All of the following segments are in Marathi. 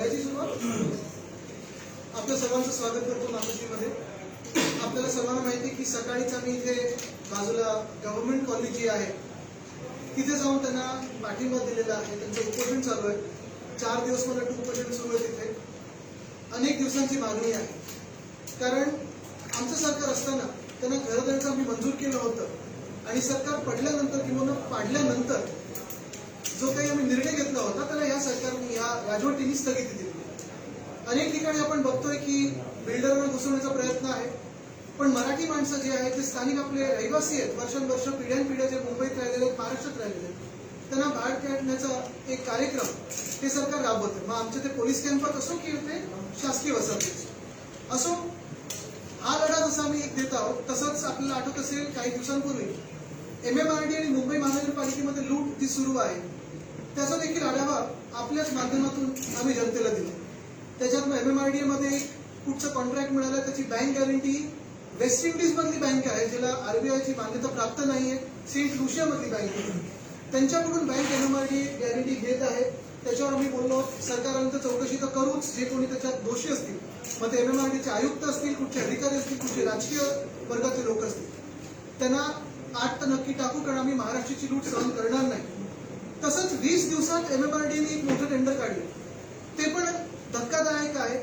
घ्यायची सुरुवात आपल्या सर्वांचं स्वागत करतो नागपूरमध्ये. आपल्याला सर्वांना माहिती आहे की सकाळीच आम्ही इथे बाजूला गव्हर्नमेंट कॉलेज जी आहे तिथे जाऊन त्यांना पाठिंबा दिलेला आहे. त्यांचं उपोषण चालू आहे. चार दिवस मला टू उपोषण सुरू आहे तिथे. अनेक दिवसांची मागणी आहे. कारण आमचं सरकार असताना त्यांना घरदारीचं आम्ही मंजूर केलं होतं. आणि सरकार पडल्यानंतर किंवा पाडल्यानंतर जो काही आम्ही निर्णय घेतला होता त्याला या सरकारने या राजवटीने स्थगिती दिली. अनेक ठिकाणी आपण बघतोय की बिल्डरवर घुसवण्याचा प्रयत्न आहे. पण मराठी माणसं जे आहेत ते स्थानिक आपले रहिवासी आहेत. वर्षानुवर्ष पिढ्यानपिढ्या जे मुंबईत राहिलेले आहेत महाराष्ट्रात राहिलेले आहेत त्यांना बाहेर काढण्याचा एक कार्यक्रम हे सरकार राबवतं. मग आमचे ते पोलीस कॅम्पात असो की ते शासकीय वसाहतीत असो. हा लढा जसा आम्ही एक देत आहोत तसंच आपल्याला आठवत असेल काही दिवसांपूर्वी एम एम आर डी आणि मुंबई महानगरपालिकेमध्ये लूट जी सुरू आहे. त्याचा देखील आढावा आपल्याच माध्यमातून आम्ही जनतेला दिला. त्याच्यात एम एम आर डी मध्ये कुठचं कॉन्ट्रॅक्ट मिळालं त्याची बँक गॅरंटी वेस्ट इंडिज मधली बँक आहे ज्याला आरबीआयची मान्यता प्राप्त नाहीये सेंट लुशिया मधली बँक आहे. त्यांच्याकडून bank M M R D guarantee घेत आहे. त्याच्यावर आम्ही बोललो सरकारांचं चौकशी तर करूच जे कोणी त्याच्यात दोषी असतील मग ते एम एम आर डीचे आयुक्त असतील कुठचे अधिकारी असतील कुठचे राजकीय वर्गाचे लोक असतील त्यांना आठ तर नक्की टाकू कारण आम्ही महाराष्ट्राची लूट सहन करणार नाही. तसंच वीस दिवसात एमएमआरडीने एक मोठं टेंडर काढलं. ते पण धक्कादायक आहे.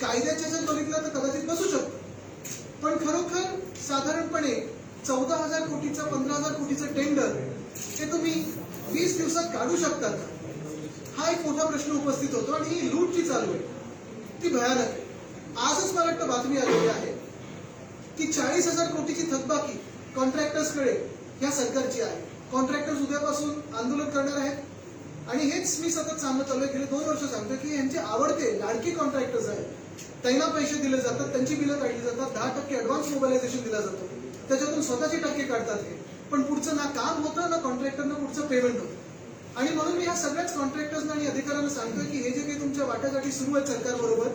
कायद्याच्या जर बघितलं तर कदाचित बसू शकतो. पण खरोखर साधारणपणे चौदा हजार कोटीचं पंधरा हजार कोटीचं टेंडर हे तुम्ही वीस दिवसात काढू शकतात हा एक मोठा प्रश्न उपस्थित होतो आणि ही लूट जी चालू आहे ती भयानक आहे. आजच मला वाटतं बातमी आलेली आहे की चाळीस हजार कोटीची थकबाकी कॉन्ट्रॅक्टर्सकडे या सरकारची आहे. कॉन्ट्रॅक्टर्स उद्यापासून आंदोलन करणार आहेत. आणि हेच मी सतत सांगत आलोय गेले दोन वर्ष सांगतोय की यांचे आवडते लाडके कॉन्ट्रॅक्टर्स आहेत. त्यांना पैसे दिले जातात त्यांची बिलं काढली जातात दहा टक्के ऍडव्हान्स मोबायलायझेशन दिला जातो. त्याच्यातून स्वतःचे टक्के काढतात हे. पण पुढचं ना काम होतं ना कॉन्ट्रॅक्टरनं पुढचं पेमेंट होतं. आणि म्हणून मी ह्या सगळ्याच कॉन्ट्रॅक्टर्सना आणि अधिकाऱ्यांना सांगतोय की हे जे काही तुमच्या वाटाघाटी सुरू आहेत सरकारबरोबर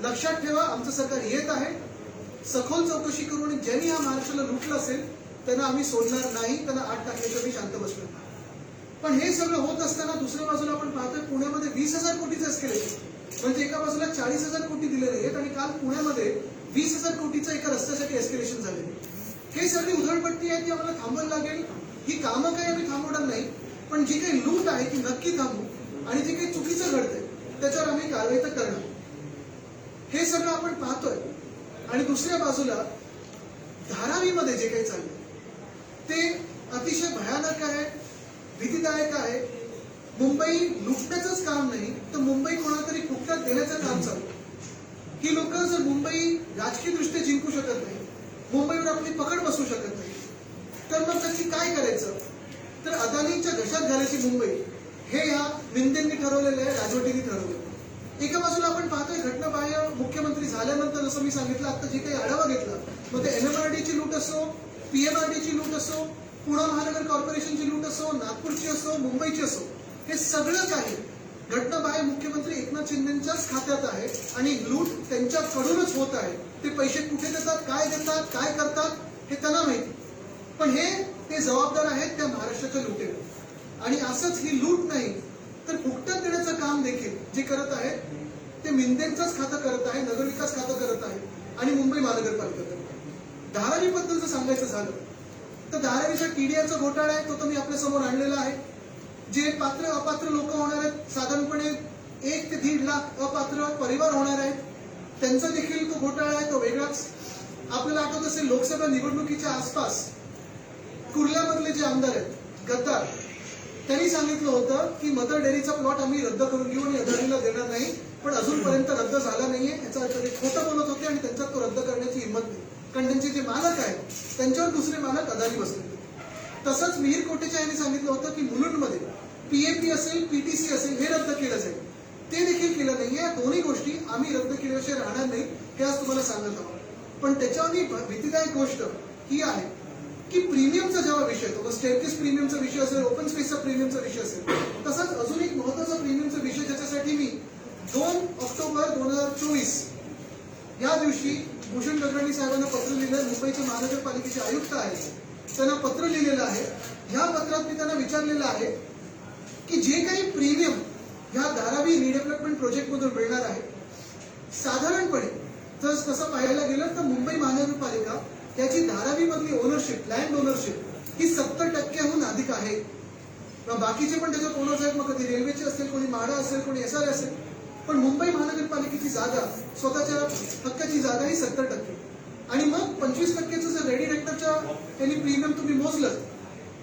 लक्षात ठेवा आमचं सरकार येत आहे. सखोल चौकशी करून ज्यांनी हा महाराष्ट्राला लुटलं असेल त्यांना आम्ही सोडणार नाही त्यांना आठ टाकल्याशिवाय मी शांत बसणार नाही. पण हे सगळं होत असताना दुसऱ्या बाजूला आपण पाहतोय पुण्यामध्ये वीस हजार कोटीचं एस्केलेशन म्हणजे एका बाजूला चाळीस हजार कोटी दिलेले आहेत आणि काल पुण्यामध्ये वीस हजार कोटीचं एका रस्त्यासाठी एस्केलेशन झाले हे सगळी उधळपट्टी आहे ती आम्हाला थांबायला लागेल. ही कामं काही आम्ही थांबवणार नाही पण जी काही लूट आहे ती नक्की थांबू. आणि जे काही चुकीचं घडतंय त्याच्यावर आम्ही कारवाई तर करणार. हे सगळं आपण पाहतोय. आणि दुसऱ्या बाजूला धारावीमध्ये जे काही चाललंय ते अतिशय भयानक आहे भीतीदायक आहे. मुंबई लुटण्याचंच काम नाही तर मुंबई कोणातरी तरी देण्याचं काम चालू ही लोक जर मुंबई राजकीय दृष्ट्या जिंकू शकत नाही मुंबईवर आपली पकड बसू शकत नाही तर मग नक्की काय करायचं? तर अदानीच्या घशात घालायची मुंबई हे या विंदेंनी ठरवलेलं आहे राजवटीने ठरवलं एका बाजूला आपण पाहतोय घटनाबाह्य मुख्यमंत्री झाल्यानंतर जसं मी सांगितलं आता जे काही आढावा घेतला मग ते एनएमआरडीची लूट असो पीएमआरडीची लूट असो पुणे महानगर कॉर्पोरेशनची लूट असो नागपूरची असो मुंबईची असो हे सगळं काही घटनाबाह्य मुख्यमंत्री एकनाथ शिंदेच्याच खात्यात आहे आणि लूट त्यांच्याकडूनच होत आहे. ते पैसे कुठे देतात काय देतात काय करतात हे त्यांना माहिती. पण हे ते जबाबदार आहेत त्या महाराष्ट्राच्या लुटेवर. आणि असंच ही लूट नाही तर फुकटात देण्याचं काम देखील जे करत आहेत ते मिंदेंचंच खातं करत आहे नगरविकास खातं करत आहे आणि मुंबई महानगरपालिका धारावी बद्दल जर सांगायचं झालं तर धारावीच्या टीडीआरचा घोटाळा आहे तो तर मी आपल्यासमोर आणलेला आहे. जे पात्र अपात्र लोक होणार आहेत साधारणपणे एक ते दीड लाख अपात्र परिवार होणार आहेत त्यांचा देखील तो घोटाळा आहे तो वेगळाच. आपल्याला आठवत असेल लोकसभा निवडणुकीच्या आसपास कुर्ल्यामधले जे आमदार आहेत गद्दार त्यांनी सांगितलं होतं की मदर डेअरीचा प्लॉट आम्ही रद्द करून घेऊ आणि अदानीला देणार नाही पण अजूनपर्यंत रद्द झाला नाहीये याचा अर्थ खोटं बोलत होते आणि त्यांच्यात तो रद्द करण्याची हिंमत नाही. कारण त्यांचे जे मालक आहेत त्यांच्यावर दुसरे मालक अदानी बसले. तसंच मिहीर कोटेच्या यांनी सांगितलं होतं की मुलुंडमध्ये पीएमपी असेल पीटीसी असेल हे रद्द केलं जाईल. ते देखील केलं नाही या दोन्ही गोष्टी आम्ही रद्द केल्याशिवाय राहणार नाही हे आज तुम्हाला सांगत आहोत. पण त्याच्यावरती भीतीदायक गोष्ट ही आहे की प्रीमियमचा जेव्हा विषय येतो मग प्रीमियमचा विषय असेल ओपन स्पेसचा प्रीमियमचा विषय असेल तसंच अजून एक महत्त्वाचा प्रीमियमचा विषय ज्याच्यासाठी मी दोन ऑक्टोबर दोन हजार चोवीस या दिवशी भूषण गगराणी साहेबांना पत्र लिहिलं. मुंबईचे महानगरपालिकेचे आयुक्त आहेत. त्यांना पत्र लिहिलेलं आहे. ह्या पत्रात मी त्यांना विचारलेलं आहे की जे काही प्रीमियम ह्या धारावी रिडेव्हलपमेंट प्रोजेक्टमधून मिळणार आहे साधारणपणे जर तसं पाहायला गेलं तर मुंबई महानगरपालिका त्याची धारावी मधली ओनरशिप लँड ओनरशिप ही सत्तर टक्क्याहून अधिक आहे. बाकीचे पण त्याच्यात ओनर्स आहेत. मग कधी रेल्वेचे असेल कोणी म्हाडा असेल कोणी एसआर असेल पण मुंबई महानगरपालिकेची जागा स्वतःच्या हक्काची जागा ही सत्तर टक्के. आणि मग पंचवीस टक्क्याचं जर रेडी रेक्टरच्या त्यांनी प्रीमियम तुम्ही मोजलं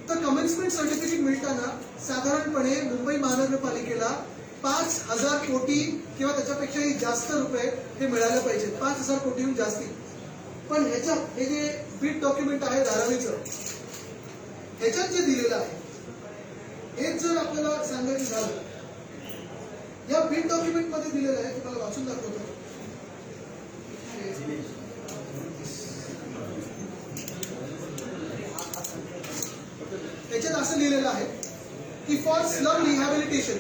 तर कमेन्समेंट सर्टिफिकेट मिळताना साधारणपणे मुंबई महानगरपालिकेला पाच हजार कोटी किंवा त्याच्यापेक्षाही जास्त रुपये हे मिळायला पाहिजे पाच हजार कोटीहून जास्ती. पण ह्याच्यात हे जे बीट डॉक्युमेंट आहे धारावीचं ह्याच्यात जे दिलेलं आहे हेच जर आपल्याला सांगायचं झालं या बीट डॉक्युमेंट मध्ये दिलेलं आहे तुम्हाला वाचून दाखवतो त्याच्यात असं लिहिलेलं आहे की for slum rehabilitation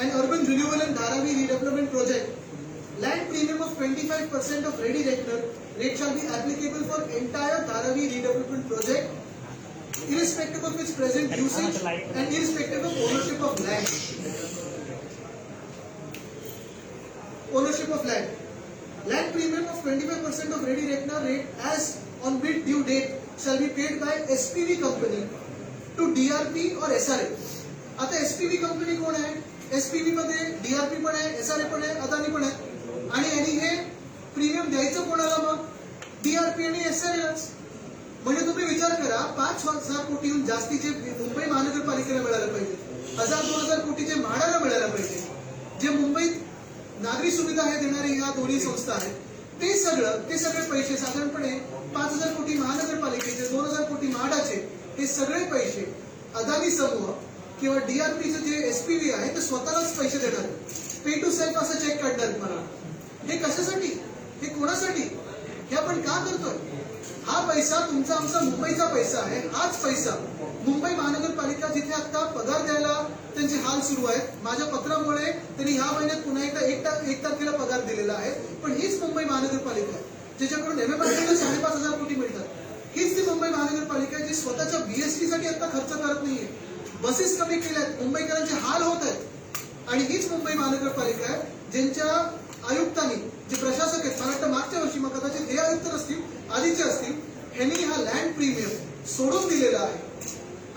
and urban renewal and Dharavi redevelopment project land premium of twenty five percent of ready reckoner rate shall be applicable for entire Dharavi redevelopment project irrespective of its present usage and irrespective of ownership of land. Ownership of land. Land premium of 25% of ready reckoner rate as on bid due date shall be paid by SPV company to DRP or SRA. आता SPV कंपनी कोण आहे एसपीव्ही मध्ये डीआरपी पण आहे एसआरए पण आहे अदानी पण आहे आणि यांनी हे प्रीमियम द्यायचं कोणाला मग डीआरपी आणि एसआरएलाच म्हणजे तुम्ही विचार करा पाच हजार कोटीहून जास्तीचे मुंबई महानगरपालिकेला मिळायला पाहिजे हजार दोन हजार कोटीचे म्हाडाला मिळायला पाहिजे जे मुंबईत नागरी सुविधा हे देणारी ह्या दोन्ही संस्था आहेत. ते सगळं ते सगळे पैसे साधारणपणे पाच हजार कोटी महानगरपालिकेचे दोन हजार कोटी म्हाडाचे हे सगळे पैसे अदानी समूह किंवा डीआरपीचे जे एसपीव्ही आहे ते स्वतःलाच पैसे देणार पे टू सेल्फ असा चेक काढणार मला. हे कशासाठी? हे कोणासाठी? हे आपण का करतोय? हा पैसा तुमचा आमचा मुंबईचा पैसा आहे हाच पैसा. मुंबई महानगरपालिका जिथे आता पगार द्यायला त्यांचे हाल सुरू आहेत. माझ्या पत्रामुळे त्यांनी ह्या महिन्यात पुन्हा एकदा एक एक तारखेला पगार दिलेला आहे. पण हीच मुंबई महानगरपालिका आहे ज्याच्याकडून एमएमआरडीला साडेपाच हजार कोटी मिळतात. हीच ती मुंबई महानगरपालिका आहे जी स्वतःच्या बीएसटी साठी आता खर्च करत नाहीये. बसेस कमी केल्यात मुंबईकरांचे हाल होत आहेत. आणि हीच मुंबई महानगरपालिका आहे ज्यांच्या आयुक्तांनी जे प्रशासक आहेत मला वाटतं मागच्या वर्षी मग कदाचित हे आयुक्त असतील आधीचे असतील ह्यांनी हा लँड प्रीमियम सोडून दिलेला आहे.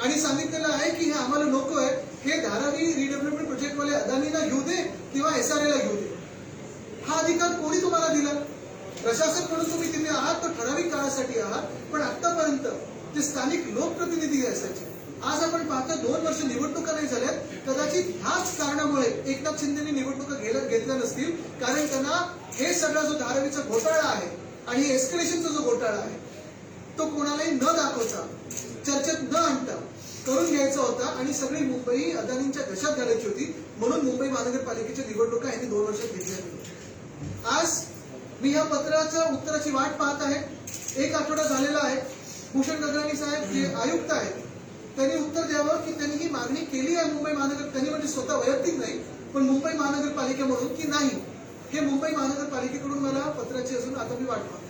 आणि सांगितलेलं आहे की हे आम्हाला नको आहे हे धारावी रिडेव्हलपमेंट प्रोजेक्टवाले अदानीला घेऊ दे किंवा एस आर एला घेऊ दे. हा अधिकार कोणी तुम्हाला दिला? प्रशासक म्हणून तुम्ही तिथे आहात तर ठराविक काळासाठी आहात पण आतापर्यंत जे स्थानिक लोकप्रतिनिधी असायचे आज आपण पाहतो दोन वर्ष निवडणुका नाही झाल्यात. कदाचित ह्याच कारणामुळे एकनाथ शिंदेनी निवडणुका घेत घेतल्या नसतील कारण त्यांना हे सगळा जो धारावीचा घोटाळा आहे आणि एस्कलेशनचा जो घोटाळा आहे तो कोणालाही न दाखवता चर्चेत न आणता करून घ्यायचा होता आणि सगळी मुंबई अदानींच्या घशात घालायची होती. म्हणून मुंबई महानगरपालिकेच्या निवडणुका यांनी दोन वर्षात घेतल्या. आज मी ह्या पत्राच्या उत्तराची वाट पाहत आहे. एक आठवडा झालेला आहे. भूषण गगराणी साहेब जे आयुक्त आहेत त्यांनी उत्तर द्यावं की त्यांनी ही मागणी केली आहे मुंबई महानगर त्यांनी म्हणजे स्वतः वैयक्तिक नाही पण मुंबई महानगरपालिकेमधून की नाही हे मुंबई महानगरपालिकेकडून मला पत्राची अजून आता मी वाट पाहतो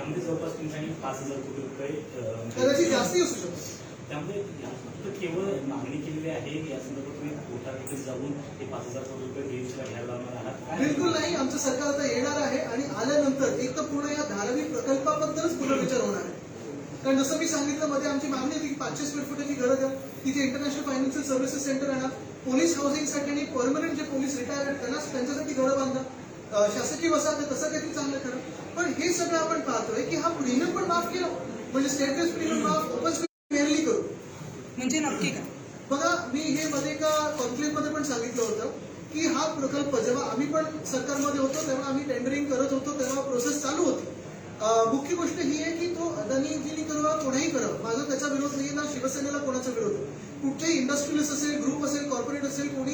यामध्ये जवळपास तुम्ही सांगितलं पाच हजार कोटी रुपये असू शकतो. त्यामध्ये फक्त केवळ मागणी केलेली आहे या संदर्भात तुम्ही कोर्टात जाऊन ते पाच हजार कोटी रुपये बीएमसीला घ्यायला लावणार आहात. बिलकुल नाही आमचं सरकार आता येणार आहे आणि आल्यानंतर एक तर पूर्ण या धारावी प्रकल्पाबद्दलच पुनर्विचार होणार आहे. कारण जसं मी सांगितलं मध्ये आमची मागणी होती की पाचशे स्क्वेअर फुटाची गरज आहे. तिथे इंटरनॅशनल फायनान्शियल सर्व्हिसेस सेंटर आणा पोलीस हाऊसिंगसाठी आणि परमनंट जे पोलीस रिटायर आहेत त्यांना त्यांच्यासाठी घरं बांधा. शासकीय वसाहत तसं काहीतरी चांगलं करा पण हे सगळं आपण पाहतोय की हा प्रीमियम पण माफ केला. म्हणजे स्टेट बेस प्रीमियम माफ ओपन फेअरली करू. म्हणजे नक्की काय? बघा मी हे मध्ये एका कॉन्क्लेव्हमध्ये पण सांगितलं होतं की हा प्रकल्प जेव्हा आम्ही पण सरकारमध्ये होतो तेव्हा आम्ही टेंडरिंग करत होतो तेव्हा प्रोसेस चालू होती. मुख्य गोष्ट ही आहे की तो अदानीजीनी करावा कोणाही करावं. माझा त्याचा विरोध नाही ना शिवसेनेला कोणाचा विरोध. कुठच्याही इंडस्ट्रियलिस्ट असेल ग्रुप असेल कॉर्पोरेट असेल कोणी